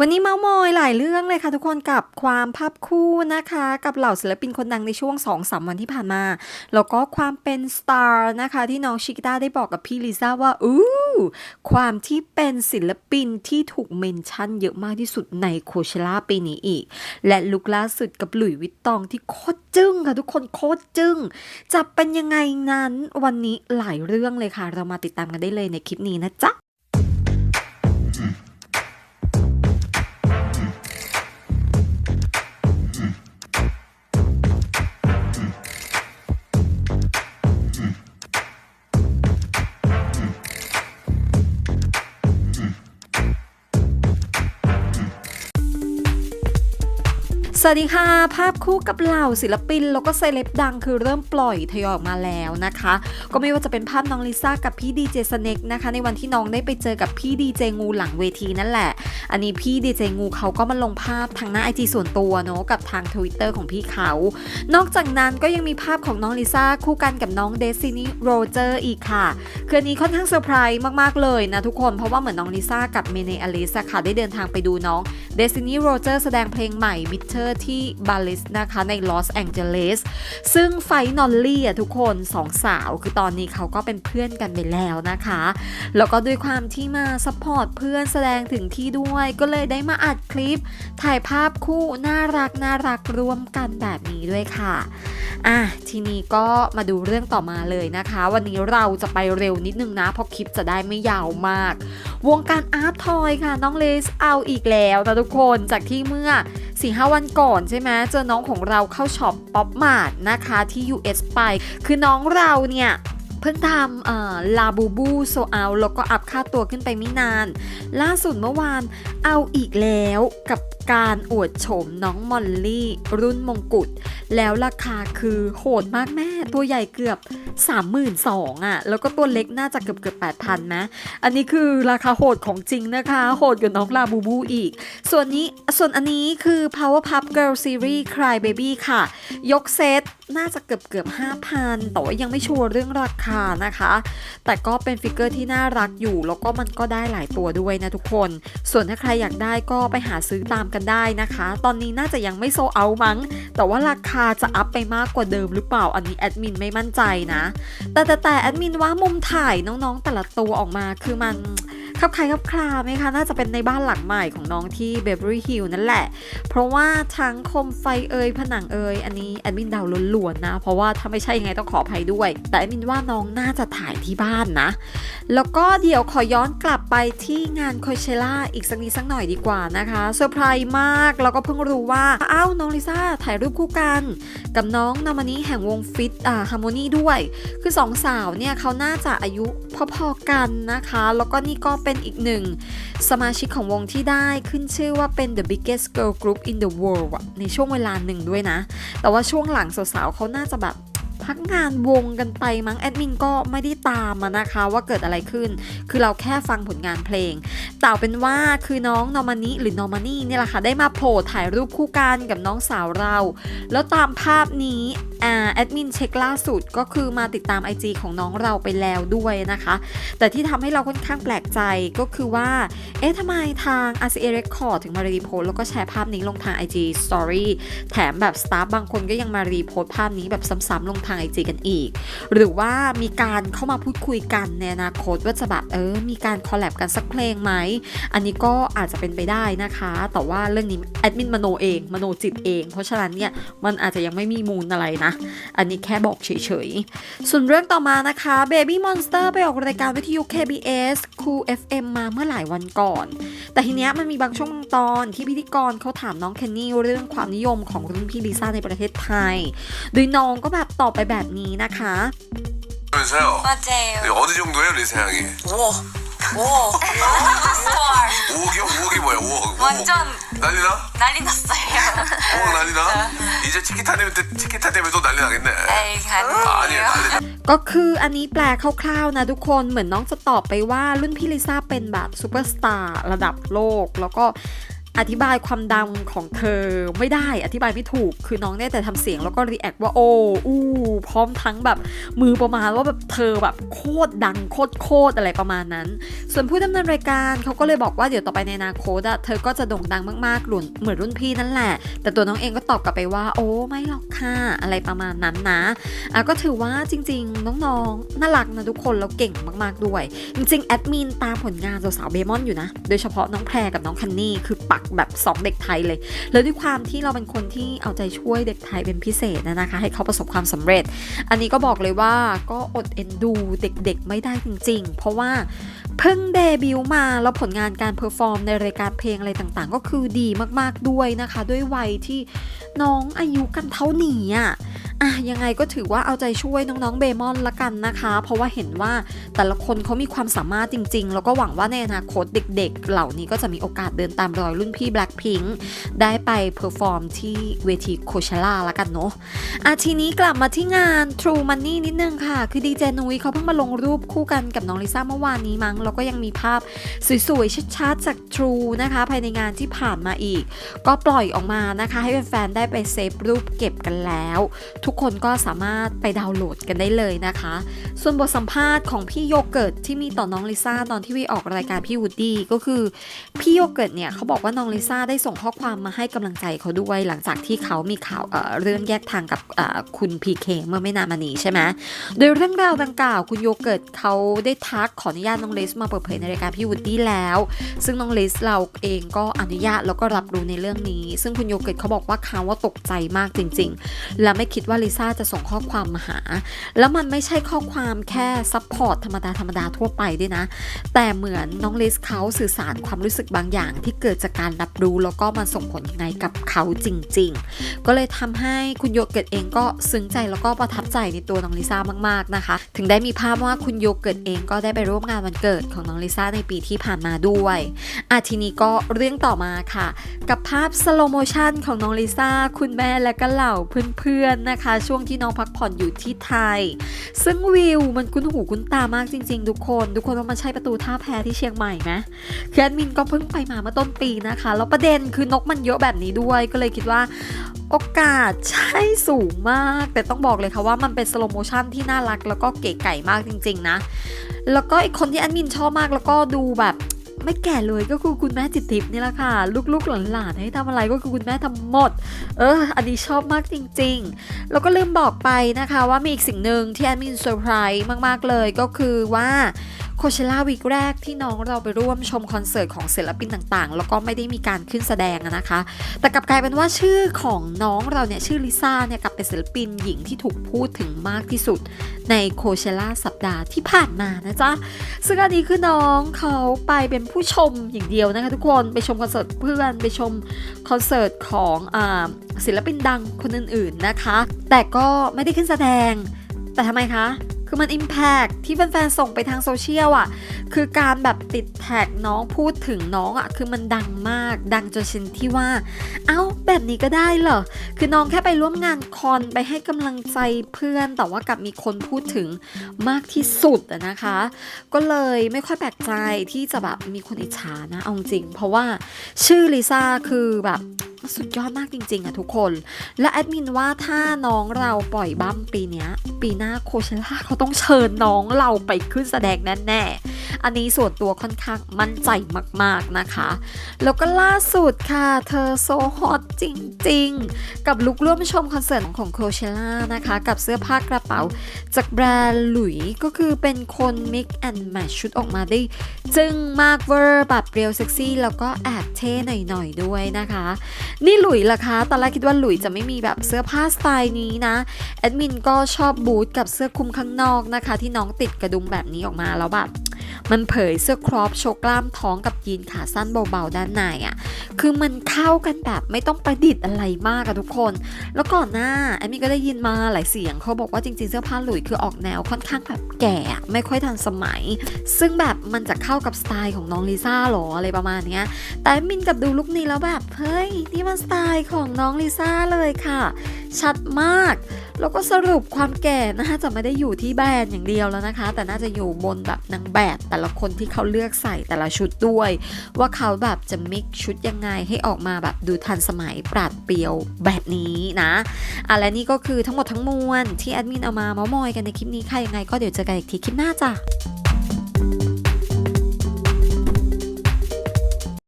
วันนี้เมาส์มอยหลายเรื่องเลยค่ะทุกคนกับความภาพคู่นะคะ กับเหล่าศิลปินคนดังในช่วง2-3วันที่ผ่านมา แล้วก็ความเป็นสตาร์นะคะที่น้องชิกิต้าได้บอกกับพี่ลิซ่าว่าอู้ความที่เป็นศิลปินที่ถูกเมนชั่นเยอะมากที่สุดในโคเชล่าปีนี้อีก และลุกล่าสุดกับหลุยส์วิตตองที่โคตรจึ้งค่ะทุกคนโคตรจึ้งจะเป็นยังไงนั้นวันนี้หลายเรื่องเลยค่ะ เรามาติดตามกันได้เลยในคลิปนี้นะจ๊ะ วัสดีค่ะ ภาพคู่กับเหล่าศิลปิน แล้วก็เซเลบดังคือเริ่มปล่อยทยอยออกมาแล้วนะคะ ก็ไม่ว่าจะเป็นภาพน้องลิซ่ากับพี่ดีเจสเน็กนะคะ ในวันที่น้องได้ไปเจอกับพี่ดีเจงูหลังเวทีนั่นแหละ อันนี้พี่ดีเจงูเขาก็มาลงภาพทางหน้าไอจีส่วนตัวเนาะกับทางทวิตเตอร์ของพี่เขา นอกจากนั้นก็ยังมีภาพของน้องลิซ่าคู่กันกับน้องเดซินี่โรเจอร์อีกค่ะคืนนี้ค่อนข้างเซอร์ไพรส์มากๆเลยนะทุกคนเพราะว่าเหมือนน้องลิซ่ากับเมเนอลิสค่ะได้เดินทางไปดูน้อง เดซินี่โรเจอร์แสดงเพลงใหม่ Bitter ที่บาลิสนะคะในลอสแองเจลิสซึ่งไฟนอลลี่อะทุกคนสองสาว คือตอนนี้เขาก็เป็นเพื่อนกันไปแล้วนะคะ แล้วก็ด้วยความที่มาซัพพอร์ตเพื่อนแสดงถึงที่ด้วยก็เลยได้มาอัดคลิป ถ่ายภาพคู่น่ารักน่ารักร่วมกันแบบนี้ด้วยค่ะ อะทีนี้ก็มาดูเรื่องต่อมาเลยนะคะ วันนี้เราจะไปเร็วนิดนึงนะเพราะคลิปจะได้ไม่ยาวมาก วงการอาร์ตทอยค่ะ น้องเลสเอาอีกแล้วนะทุกคนจากที่เมื่อ4-5วันก่อนใช่ไหมเจอน้องของเราเข้าช็อปป๊อปมาร์ทนะคะที่ US ไป คือน้องเราเนี่ยเพิ่งทำลาบูบูโซเอาแล้วก็อัพค่าตัวขึ้นไปไม่นาน ล่าสุดเมื่อวานเอาอีกแล้วกับ การอวดโฉมน้องมอลลี่ รุ่นมงกุฎแล้วราคาคือโหดมากแม่ ตัวใหญ่เกือบ 32,000อะ แล้วก็ตัวเล็กน่าจะเกือบเกือบ8,000 นะ อันนี้คือราคาโหดของจริงนะคะ โหดกว่าน้องลาบูบูอีก ส่วนนี้ส่วนอันนี้คือ Powerpuff Girl Series Cry Baby ค่ะ ยกเซต น่าจะเกือบเกือบ5,000แต่ว่ายังไม่ชัวร์เรื่องราคานะคะ แต่ก็เป็นฟิกเกอร์ที่น่ารักอยู่ แล้วก็มันก็ได้หลายตัวด้วยนะทุกคน ส่วนถ้าใครอยากได้ก็ไปหาซื้อตามกันได้นะคะ ตอนนี้น่าจะยังไม่โซเอามั้ง แต่ว่าราคาจะอัพไปมากกว่าเดิมหรือเปล่า อันนี้แอดมินไม่มั่นใจนะ แต่แต่แต่แอดมินว่ามุมถ่ายน้องๆแต่ละตัวออกมาคือมัน ครับใครคับคลาไหมคะ น่าจะเป็นในบ้านหลังใหม่ของน้องที่เบเวอรี่ฮิลนั่นแหละ เพราะว่าทั้งคมไฟเอ่ยผนังเอ่ยอันนี้แอดมินเดาล้วนๆนะ เพราะว่าถ้าไม่ใช่ยังไงต้องขออภัยด้วย แต่แอดมินว่าน้องน่าจะถ่ายที่บ้านนะ แล้วก็เดี๋ยวขอย้อนกลับไปที่งานโคเชล่าอีกสักนิดสักหน่อยดีกว่านะคะเซอร์ไพรส์มากแล้วก็เพิ่งรู้ว่าอ้าวน้องลิซ่าถ่ายรูปคู่กัน กับน้องนามานีแห่งวงฟิตอ่าฮาร์โมนีด้วย คือสองสาวเนี่ยเขาน่าจะอายุพอๆกันนะคะ แล้วก็นี่ก็เป็นอีกหนึ่ง สมาชิกของวงที่ได้ขึ้นชื่อว่าเป็น the biggest girl group in the world อะในช่วงเวลาหนึ่งด้วยนะ แต่ว่าช่วงหลังสาวๆเขาน่าจะแบบ พักงานวงกันไปมั้งแอดมินก็ไม่ได้ตามมานะคะ ว่าเกิดอะไรขึ้น คือเราแค่ฟังผลงานเพลงแต่เอาเป็นว่าคือน้องนอร์มานีหรือนอร์มานี่เนี่ยแหละค่ะได้มาโผล่ถ่ายรูปคู่กันกับน้องสาวเรา แล้วตามภาพนี้แอดมินเช็คล่าสุดก็คือมาติดตาม IG ของน้องเราไปแล้วด้วยนะคะ แต่ที่ทำให้เราค่อนข้างแปลกใจก็คือว่า เอ๊ะทำไมทาง RCA Record ถึงมารีโพสแล้วก็แชร์ภาพนี้ลงทาง IG Story แถมแบบสตาฟบางคนก็ยังมารีโพสภาพนี้แบบซ้ำๆลงทาง IG กันอีก หรือว่ามีการเข้ามาพูดคุยกันในอนาคตว่าจะแบบเออมีการคอลแลบกันสักเพลงไหม อันนี้ก็อาจจะเป็นไปได้นะคะ แต่ว่าเรื่องนี้แอดมินมโนเองมโนจิตเอง เพราะฉะนั้นเนี่ยมันอาจจะยังไม่มีมูลอะไรนะ อันนี้แค่บอกเฉยๆ ส่วนเรื่องต่อมานะคะ Baby Monster ไปออกรายการวิทยุ KBS Cool FM มาเมื่อหลายวันก่อน แต่ทีเนี้ยมันมีบางช่วงบางตอนที่พิธีกรเขาถามน้องเคนนี่เรื่องความนิยมของรุ่นพี่ลิซ่าในประเทศไทย โดยน้องก็แบบตอบไปแบบนี้นะคะ 면서요. 맞아요. 어디 정도예요, 리세 양이? 5. 5. 5월. 5억이요? 5억이 뭐야? 5억. 완전 난리나? 난리 났어요. 5억 난리나? 이제 치키타 때문에 치키타 때문에 또 난리 나겠네. 에이, 아니, 아니에요. 난리. ก็คืออันนี้แปลคร่าวๆนะทุกคนเหมือนน้องจะตอบไปว่ารุ่นพี่ลิซ่าเป็นแบบซูเปอร์สตาร์ระดับโลก แล้วก็ อธิบายความดังของเธอไม่ได้อธิบายไม่ถูก คือน้องได้แต่ทำเสียงแล้วก็รีแอคว่าโอ้อู้พร้อมทั้งแบบมือประมาณว่าแบบเธอแบบโคตรดังโคตรโคตรอะไรประมาณนั้น ส่วนผู้ดำเนินรายการเขาก็เลยบอกว่าเดี๋ยวต่อไปในอนาคตอะเธอก็จะโด่งดังมากๆหลุนเหมือนรุ่นพี่นั่นแหละ แต่ตัวน้องเองก็ตอบกลับไปว่า โอ้ไม่หรอกค่ะอะไรประมาณนั้นนะอะก็ถือว่าจริง ๆ น้องๆน่ารักนะทุกคนแล้วเก่งมาก ๆด้วย จริงๆแอดมินตามผลงานสาวๆเบมอนอยู่นะ โดยเฉพาะน้องแพรกับน้องคันนี่คือปักแบบ2เด็กไทยเลย แล้วด้วยความที่เราเป็นคนที่เอาใจช่วยเด็กไทยเป็นพิเศษนะนะคะ ให้เขาประสบความสำเร็จ อันนี้ก็บอกเลยว่าก็อดเอ็นดูเด็กๆไม่ได้จริง ๆ เพราะว่า เพิ่งเดบิวต์มาแล้วผลงานการเพอร์ฟอร์มในรายการเพลงอะไรต่างๆ ก็คือดีมากๆด้วยนะคะ ด้วยวัยที่น้องอายุกันเท่านี้อะอะยังไงก็ถือว่าเอาใจช่วยน้องๆเบมอนละกันนะคะ เพราะว่าเห็นว่าแต่ละคนเขามีความสามารถจริง ๆ แล้วก็หวังว่าในอนาคตเด็ก ๆ เหล่านี้ก็จะมีโอกาสเดินตามรอยรุ่นพี่ Blackpink ได้ไปเพอร์ฟอร์มที่เวทีโคเชล่าละกันเนาะอะทีนี้กลับมาที่งาน True Money นิดนึงค่ะ คือดีเจนุ้ยเขาเพิ่งมาลงรูปคู่กันกับน้องลิซ่าเมื่อวานนี้มั้งแล้วก็ยังมีภาพสวยๆชัดๆจาก True นะคะภายในงานที่ผ่านมาอีก ก็ปล่อยออกมานะคะ ให้แฟนๆได้ไปเซฟรูปเก็บกันแล้ว ทุกคนก็สามารถไปดาวน์โหลดกันได้เลยนะคะ ส่วนบทสัมภาษณ์ของพี่โยเกิร์ตที่มีต่อน้องลิซ่าตอนที่วีออกรายการพี่วูดดี้ก็คือพี่โยเกิร์ตเนี่ยเขาบอกว่าน้องลิซ่าได้ส่งข้อความมาให้กำลังใจเขาด้วยหลังจากที่เขามีข่าวเเรื่องแยกทางกับคุณพีเคเมื่อไม่นานมานี้ใช่ไหมโดยเรื่องราวดังกล่าวคุณโยเกิร์ตเขาได้ทักขออนุญาตน้องลิสมาเปิดเผยในรายการพี่วูดดี้แล้ว ซึ่งน้องลิสเราเองก็อนุญาตแล้วก็รับรู้ในเรื่องนี้ ซึ่งคุณโยเกิร์ตเขาบอกว่าเขาว่าตกใจมากจริง ๆ และไม่คิดว่าลิซ่าจะส่งข้อความมาหา แล้วมันไม่ใช่ข้อความแค่ซัพพอร์ตธรรมดาธรรมดาทั่วไปด้วยนะ แต่เหมือนน้องลิสเขาสื่อสารความรู้สึกบางอย่าง ที่เกิดจากการรับรู้แล้วก็มันส่งผลยังไงกับเขาจริง ๆ ก็เลยทำให้คุณโยเกิร์ตเองก็ซึ้งใจแล้วก็ประทับใจในตัวน้องลิซ่ามากๆนะคะ ถึงได้มีภาพว่าคุณโยเกิร์ตเองก็ได้ไปร่วมงานวันเกิดของน้องลิซ่าในปีที่ผ่านมาด้วยอะทีนี้ก็เรื่องต่อมาค่ะ กับภาพสโลโมชันของน้องลิซ่าคุณแม่และก็เหล่าเพื่อนๆนะคะ ช่วงที่น้องพักผ่อนอยู่ที่ไทย ซึ่งวิวมันคุ้นหูคุ้นตามากจริง ๆ ทุกคน ทุกคนว่ามันใช่ประตูท่าแพที่เชียงใหม่ไหมคือแอดมินก็เพิ่งไปมาเมื่อต้นปีนะคะ แล้วประเด็นคือนกมันเยอะแบบนี้ด้วยก็เลยคิดว่าโอกาสใช่สูงมาก แต่ต้องบอกเลยค่ะว่ามันเป็นสโลโมชันที่น่ารักแล้วก็เก๋ไก่มากจริง ๆ นะ แล้วก็อีกคนที่แอดมินชอบมากแล้วก็ดูแบบไม่แก่เลยก็คือคุณแม่จิตทิพย์นี่แหละค่ะ ลูกๆหลานๆให้ทำอะไรก็คือคุณแม่ทำหมด เออ อันนี้ชอบมากจริงๆ แล้วก็ลืมบอกไปนะคะว่ามีอีกสิ่งหนึ่งที่แอดมินเซอร์ไพรส์มากๆเลยก็คือว่า โคเชล่าวีคแรกที่น้องเราไปร่วมชมคอนเสิร์ตของศิลปินต่างๆ แล้วก็ไม่ได้มีการขึ้นแสดงนะคะ แต่กลับกลายเป็นว่าชื่อของน้องเราเนี่ยชื่อลิซ่าเนี่ยกลับเป็นศิลปินหญิงที่ถูกพูดถึงมากที่สุดในโคเชล่าสัปดาห์ที่ผ่านมานะจ๊ะ ซึ่งอันนี้คือน้องเขาไปเป็นผู้ชมอย่างเดียวนะคะทุกคนไปชมคอนเสิร์ตเพื่อนไปชมคอนเสิร์ตของอศิลปินดังคนอื่นๆนะคะ แต่ก็ไม่ได้ขึ้นแสดงแต่ทำไมคะ คือมัน Impact ที่แฟนๆส่งไปทางโซเชียลอะ คือการแบบติดแท็กน้องพูดถึงน้องอะ คือมันดังมาก ดังจนชินที่ว่า เอ้า แบบนี้ก็ได้เหรอ คือน้องแค่ไปร่วมงานคอนไปให้กำลังใจเพื่อน แต่ว่ากลับมีคนพูดถึงมากที่สุดนะคะ ก็เลยไม่ค่อยแปลกใจที่จะแบบมีคนอิจฉานะ เอาจริง เพราะว่าชื่อลิซ่าคือแบบ สุดยอดมากจริง ๆอะทุกคน และแอดมินว่าถ้าน้องเราปล่อยบัมปีนี้ปีหน้าโคเชล่าเขาต้องเชิญน้องเราไปขึ้นแสดงแน่ๆอันนี้ส่วนตัวค่อนข้างมั่นใจมากๆนะคะ แล้วก็ล่าสุดค่ะเธอโซฮอตจริง ๆ กับลุกร่วมชมคอนเสิร์ตของโคเชล่านะคะ กับเสื้อผ้ากระเป๋า จากแบรนด์หลุยก็คือเป็นคน mix and match ชุดออกมาได้จึงมากเวอร์แบบเรียวเซ็กซี่ แล้วก็แอบเท่หน่อยๆด้วยนะคะนี่หลุยล่ะคะ ตอนแรกคิดว่าหลุยจะไม่มีแบบเสื้อผ้าสไตล์นี้นะ แอดมินก็ชอบบูทกับเสื้อคลุมข้างนอกนะคะ ที่น้องติดกระดุมแบบนี้ออกมาแล้วแบบ มันเผยเสื้อครอปโชว์กล้ามท้องกับยีนขาสั้นเบาๆด้านในอะ่ะ คือมันเข้ากันแบบไม่ต้องประดิษฐ์อะไรมากอะทุกคน แล้วก่อนหน้าแอดมินก็ได้ยินมาหลายเสียงเขาบอกว่าจริงๆเสื้อผ้าหลุยคือออกแนวค่อนข้างแบบแก่ไม่ค่อยทันสมัย ซึ่งแบบมันจะเข้ากับสไตล์ของน้องลิซ่าหรออะไรประมาณเนี้ย แต่มินกับดูลุคนี้แล้วแบบเฮ้ยนี่มันสไตล์ของน้องลิซ่าเลยค่ะ ชัดมาก แล้วก็สรุปความแก่นะคะจะไม่ได้อยู่ที่แบรนด์อย่างเดียวแล้วนะคะ แต่น่าจะอยู่บนแบบนางแบบแต่ละคนที่เขาเลือกใส่แต่ละชุดด้วย ว่าเขาแบบจะมิกชุดยังไงให้ออกมาแบบดูทันสมัยปราดเปรียวแบบนี้นะอะและนี่ก็คือทั้งหมดทั้งมวลที่แอดมินเอามาเมาส์มอยกันในคลิปนี้ค่ะยังไงก็เดี๋ยวเจอกันอีกทีคลิปหน้าจ้ะ